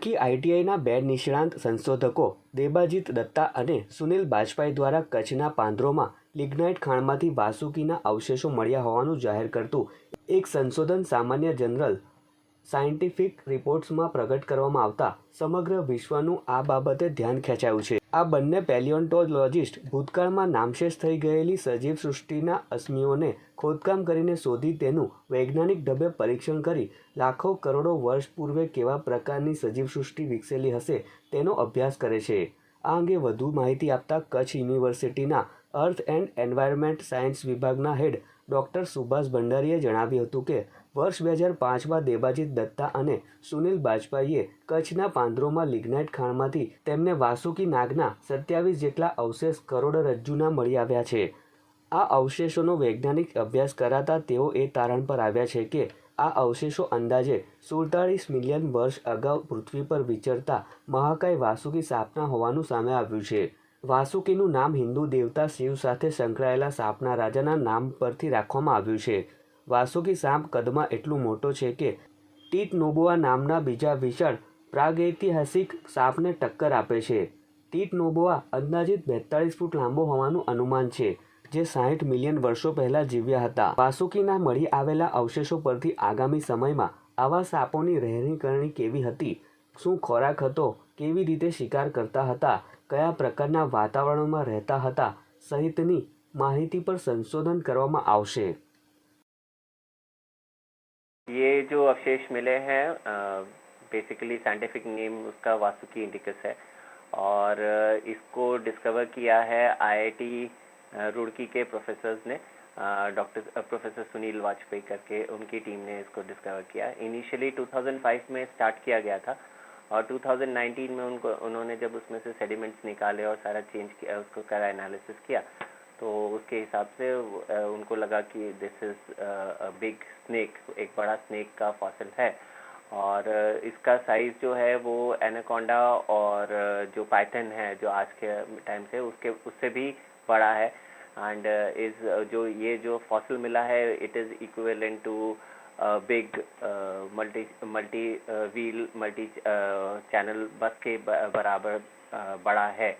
રૂડકી આઈટીઆઈના બે નિષ્ણાંત સંશોધકો દેબાજીત દત્તા અને સુનિલ બાજપાઈ દ્વારા કચ્છના પાંદરોમાં લિગ્નાઇટ ખાણમાંથી વાસુકીના અવશેષો મળ્યા હોવાનું જાહેર કરતું એક સંશોધન સામાન્ય જનરલ સાયન્ટિફિક રિપોર્ટ્સમાં પ્રગટ કરવામાં આવતા સમગ્ર વિશ્વનું આ બાબતે ધ્યાન ખેંચાયું છે. આ બંને પેલિયોન્ટોલોજિસ્ટ ભૂતકાળમાં નામશેષ થઈ ગયેલી સજીવ સૃષ્ટિના અસ્મિઓને ખોદકામ કરીને શોધી તેનું વૈજ્ઞાનિક ઢબે પરીક્ષણ કરી લાખો કરોડો વર્ષ પૂર્વે કેવા પ્રકારની સજીવ સૃષ્ટિ વિકસેલી હશે તેનો અભ્યાસ કરે છે. આ અંગે વધુ માહિતી આપતા કચ્છ યુનિવર્સિટીના અર્થ એન્ડ એન્વાયરમેન્ટ સાયન્સ વિભાગના હેડ ડૉક્ટર સુભાષ ભંડારીએ જણાવ્યું હતું કે, વર્ષ બે હજાર પાંચમાં દેબાજીત દત્તા અને સુનિલ બાજપાઈએ કચ્છના પાંદરોમાં લિગ્નાઇટ ખાણમાંથી તેમને વાસુકી નાગના સત્યાવીસ જેટલા અવશેષ કરોડરજ્જુના મળી આવ્યા છે. આ અવશેષોનો વૈજ્ઞાનિક અભ્યાસ કરાતા તેઓ એ તારણ પર આવ્યા છે કે, આ અવશેષો અંદાજે સુડતાળીસ મિલિયન વર્ષ અગાઉ પૃથ્વી પર વિચરતા મહાકાય વાસુકી સાપના હોવાનું સામે આવ્યું છે. વાસુકીનું નામ હિન્દુ દેવતા શિવ સાથે સંકળાયેલા સાપના રાજાના નામ પરથી રાખવામાં આવ્યું છે. વાસુકી સાપ કદમાં એટલું મોટો છે કે ટીટ નોબોઆ નામના બીજા વિશાળ પ્રાગૈતિહાસિક સાપને ટક્કર આપે છે. ટીટ નોબોઆ અંદાજિત બેતાળીસ ફૂટ લાંબો હોવાનું અનુમાન છે, જે સાહીઠ મિલિયન વર્ષો પહેલાં જીવ્યા હતા. વાસુકીના મળી આવેલા અવશેષો પરથી આગામી સમયમાં આવા સાપોની રહેણીકરણી કેવી હતી, શું ખોરાક હતો કેવી રીતે શિકાર કરતા હતા કયા પ્રકારના વાતાવરણમાં રહેતા હતા સહિતની માહિતી પર સંશોધન કરવામાં આવશે ये जो अवशेष मिले हैं बेसिकली साइंटिफिक नेम उसका वासुकी इंडिकस है और अ, इसको डिस्कवर किया है आईआईटी रुड़की के प्रोफेसर्स ने डॉक्टर प्रोफेसर सुनील वाजपेयी करके उनकी टीम ने इसको डिस्कवर किया इनिशियली 2005 में स्टार्ट किया गया था और 2019 में उनको, उन्होंने जब उसमें से सेडिमेंट्स निकाले और सारा चेंज किया, उसको करा एनालिसिस किया तो उसके हिसाब से उनको लगा कि दिस इज़ बिग स्नेक एक बड़ा स्नेक का फॉसिल है। और इसका साइज़ जो है वो एनाकोंडा और जो पाइथन है, जो आज के टाइम से, उसके, उससे भी बड़ा है। एंड इज़ जो ये जो फॉसिल मिला है it is equivalent to big multi multi wheel multi channel bus के ब- बराबर अ, बड़ा है